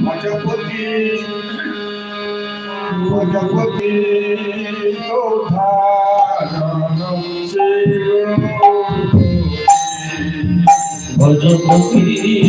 প্রজাপতি প্রজাপতি ভজপতি ভজপতি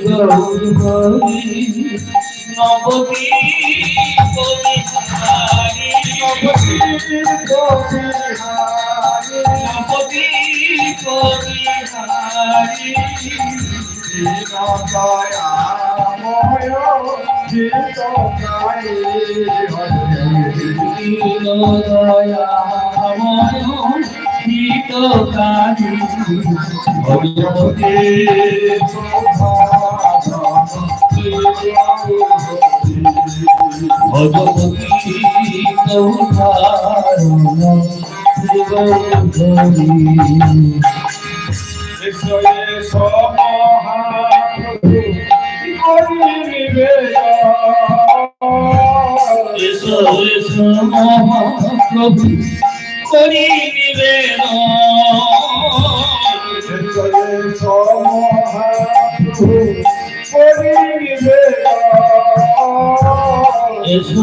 গৌরী নবদী নবদী গায়ে দয়াময় হিতকারী ভগবতী ভগবতী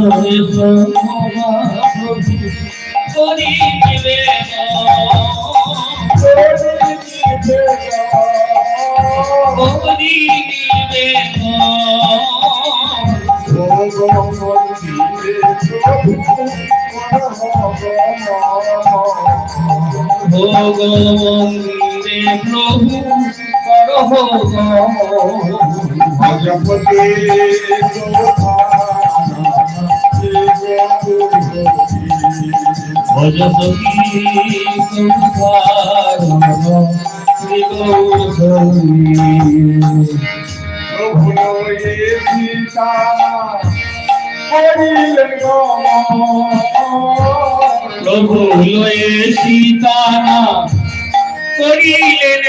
এসো এসো মহাপ্রভু করি নিবেদন করি নিবেদন ভগবন্দে প্রভু করহ ভজপতি ভজপতি সংসারণ শ্রী গৌরী প্রভুয়ে সীতা করিলেন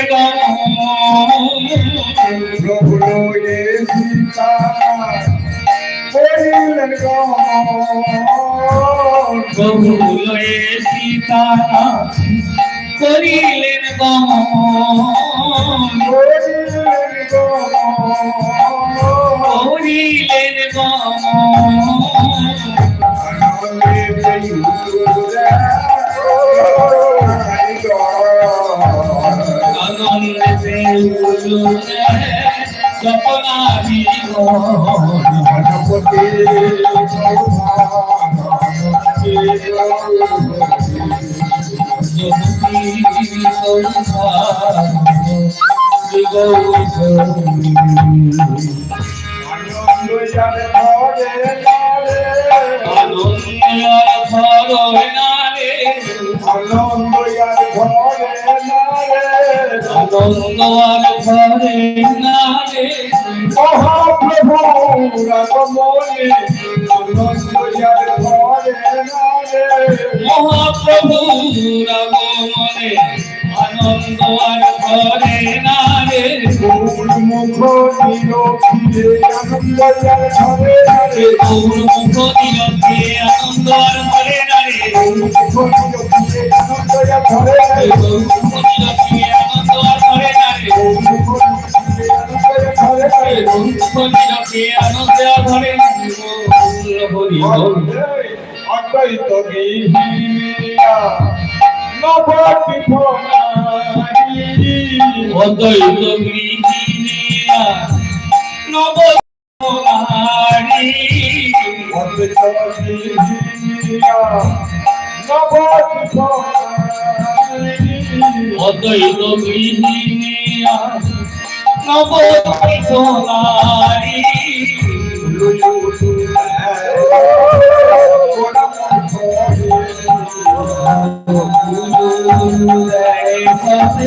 প্রভু লয়ে সীতানা করিলেন গমন প্রভুয়ে সীতা করিলেন গমন। করিলেন গমন। আনন্দে উল্লসে সপনা আনন্দ আর ঘরে নারে মহাপ্রভু রাগমনে আনন্দ অদ্বৈত বিহিয়া নবতি ভোনায় অদ্বৈত গৃহিণীরা নব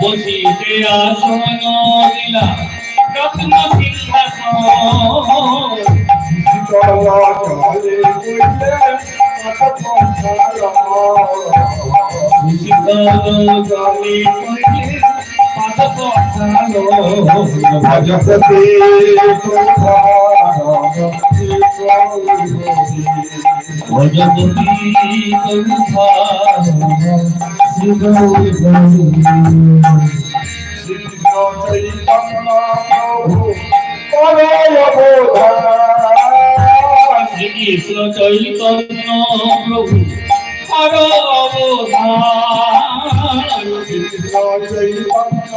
বসিতে আসন দিলা রত্ন সিংহাসন ভজপতি শ্রীকৃষ্ণ চৈতন্য প্রভু হর অবধান শ্রীকৃষ্ণ চৈতন্য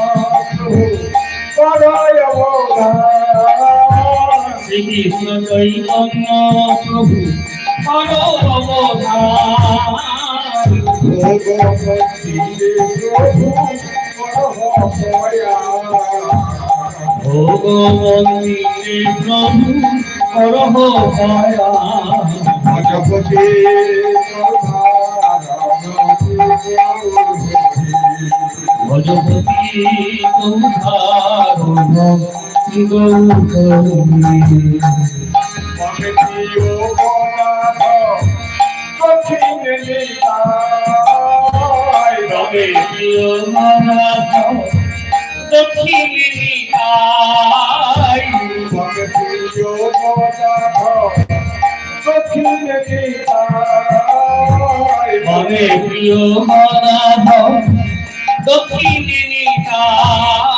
প্রভু ভগবন্তী প্রভু হরহ দয়া ভজপতি ভজপতি কৌধারণ শ্রী গৌতমী রবে প্রিয় মানাথ দক্ষিণ নিকায়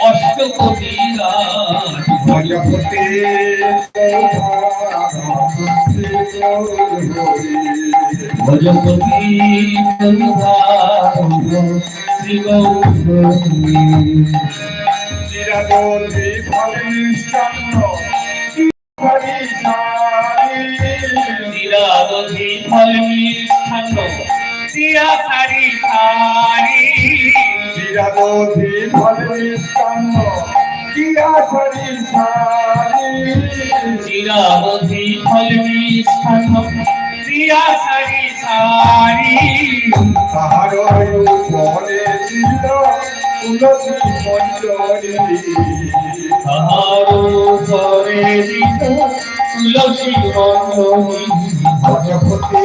ভজপতি ভজপতি কৌধারণ শ্রী নিরাদধি ফল মিষ্টান্ন দিয়া সারি সারি ফলিষ্টান্ন কিয়া শরী সারি ফল মিষ্টান্ন দিয়া সারি তাহার উপরে ছিল তুলসী মঞ্জরি তাহার উপরে দিত তুলসী মঞ্জরি ভজপতি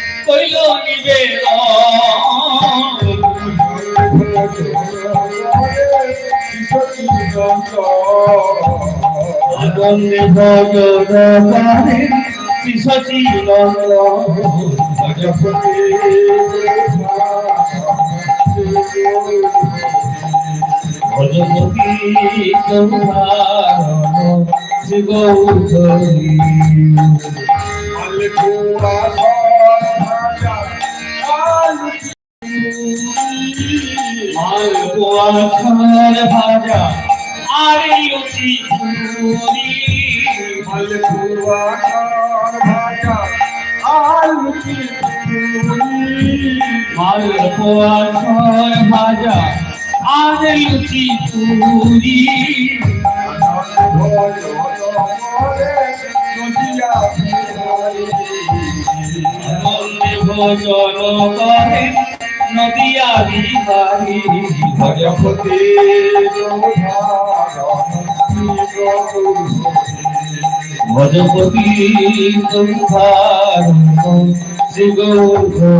কইল নিবেদন আনন্দে ভজন করে শিশিল ভজপতি গৌধারণ শ্রী গৌরী মালপোয়া ভাজা। আর লুচি পুরি মালপোয়া ভাজা। আর লুচি পুরি। ভজন করে। নদিয়া বিহারী ভজপতি ভজপতি শ্রী গৌরী।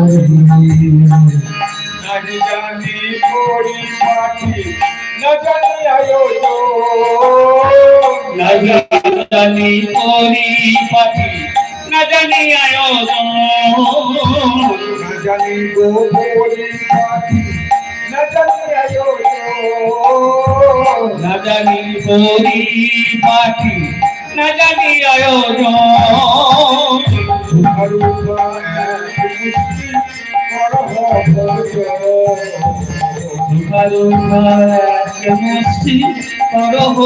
জানি পড়ি পাখি পাখি জানি আয়োজন জানি না জানি করি পাখি না জানি আয়োজন মুষ্টি করহ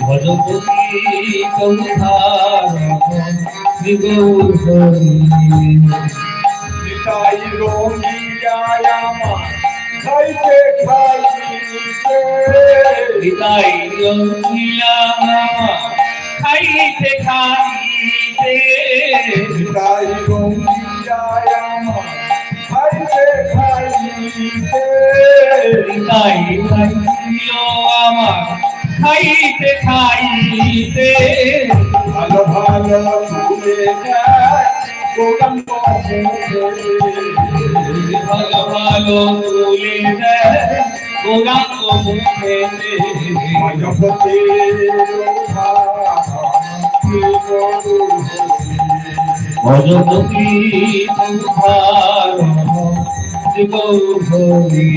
ভজপতি ভজপতি রোগিয়ায়ামা খাইতে খাইতে খাইতে খাইতে বিদায় আমার খাইতে খাইতে ভালো ভালো ভালো ভালো তুলে গৌরাঙ্গ ভজপতি গৌধারণ শ্রী গৌরী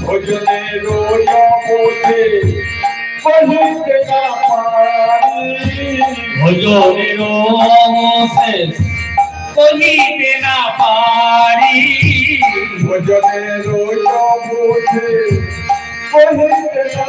ভজনে রোয় মোতে বহিতে না পারি ভজনে রোয় মোতে বহিতে না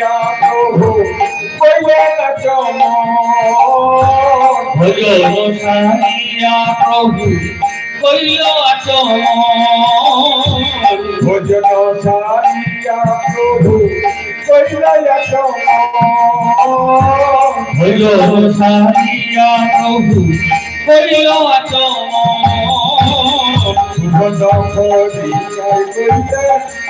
সারিয়া প্রভু বৈবেন চমন ভজন সারিয়া প্রভু কইল আচমন ভোজন সারিয়া প্রভু কৈলায়া চমন ভজন সারিয়া প্রভু কইল আচমন ভোজন করি কৈলে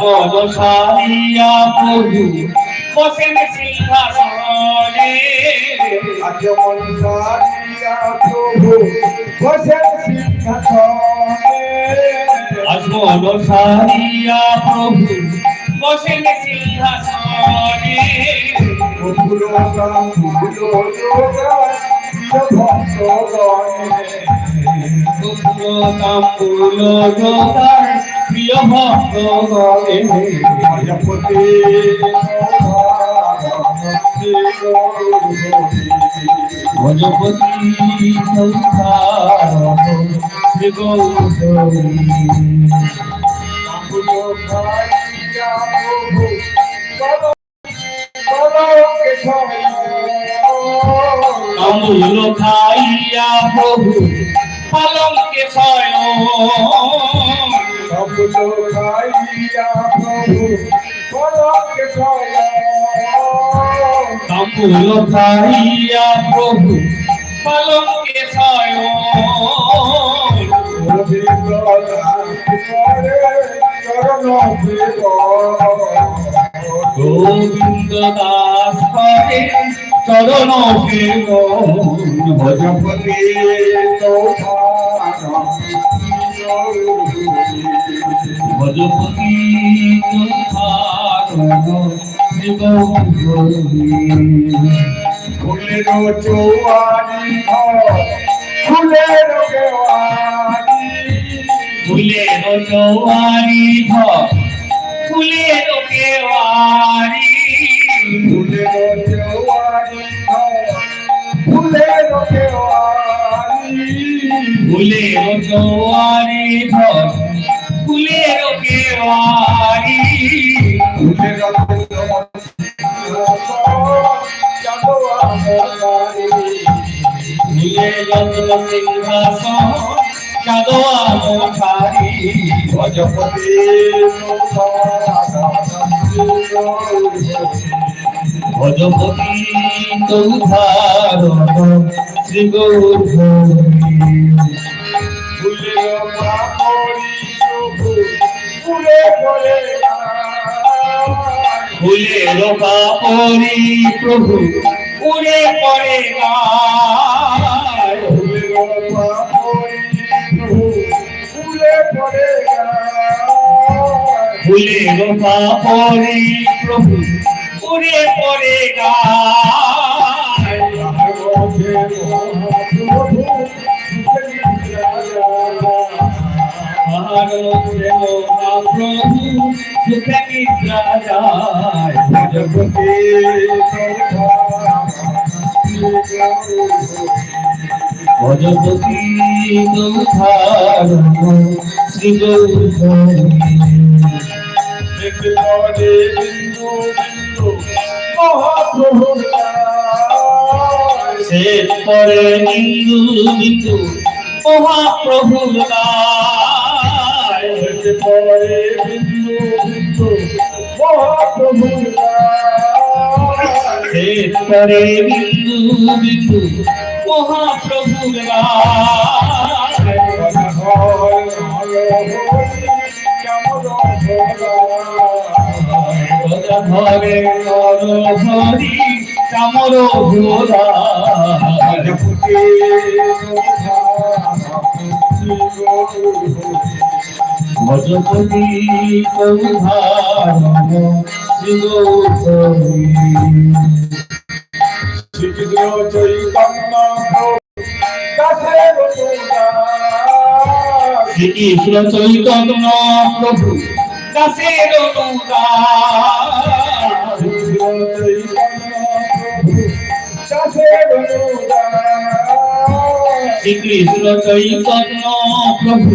আসমল সারিয়া প্রভু বসেন সিংহাসনে। আজমন সারিয়া প্রভু বসেন সিংহাসনে। আসমল সারিয়া প্রভু বসেন সিংহাসনে। যোগান প্রিয় ভক্তগণে তাম্বুল জোতার প্রিয় ভক্ত গণে প্রজাপতি ভজপতি সংসার গৌরী তাম্বুল খাইয়া প্রভু পালঙ্কে শয়ন তাম্বুল খাইয়া প্রভু পালঙ্কে শয়ন গোবিন্দ দাস করে চরণ ভজপতি ভজপতি ফুলের চৌয়ানি ফুলের ফুলের ঘর ফুলের কেওয়ারি ফুলের চৌয়ানি ফুলের ভজপতি ভজপতি তৌধারণ শ্রী গৌরী ফুলের কাপড়ি প্রভু উড়ে পড়ে গায়। ফুলের কাপড়ি প্রভু উড়ে পড়ে না প্রভু সুখে নিদ্রা যায় ভজপতি গৌধারণ শ্রী গৌরী শেষ পরে নিন্দু বিন্দু মহাপ্রভুর গায় পরে বিন্দু বিন্দু মহাপ্রভুর ঘরে হরি ভজপতি শ্রী গৌরী শ্রীকৃষ্ণ চৈতন্য শ্রীকৃষ্ণ চৈতন্য প্রভু দাসের শ্রীকৃষ্ণ চৈতন্য প্রভু।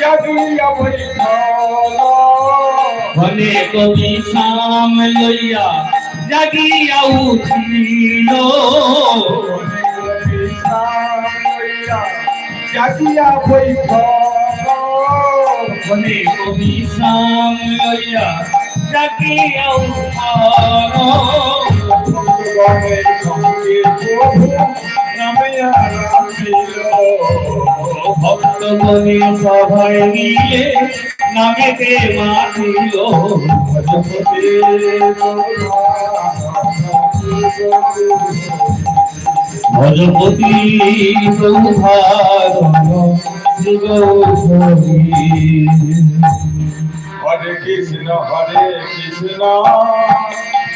চাঁদিয়া বৈঠল ঘনে কবি শাম লইয়া জাগিয়া উঠিল। জাগিয়া বৈঠ ঘনে কবি শাম লইয়া জাগিয়া উঠাল। গণের সঙ্গে প্রভু সভায় নিয়ে নামেতে ভজপতি হরে কৃষ্ণ হরে কৃষ্ণ।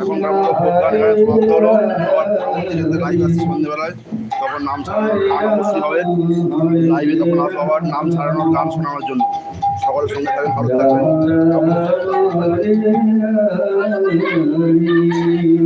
এখন আমরা গান গান সমাপ্ত হলো লাইভ আসছে সন্ধ্যেবেলায় তখন নাম ছাড়ানোর হবে লাইভে তখন আসব আবার নাম ছাড়ানোর গান শোনানোর জন্য সকলের সঙ্গে থাকবেন ভালো থাকবেন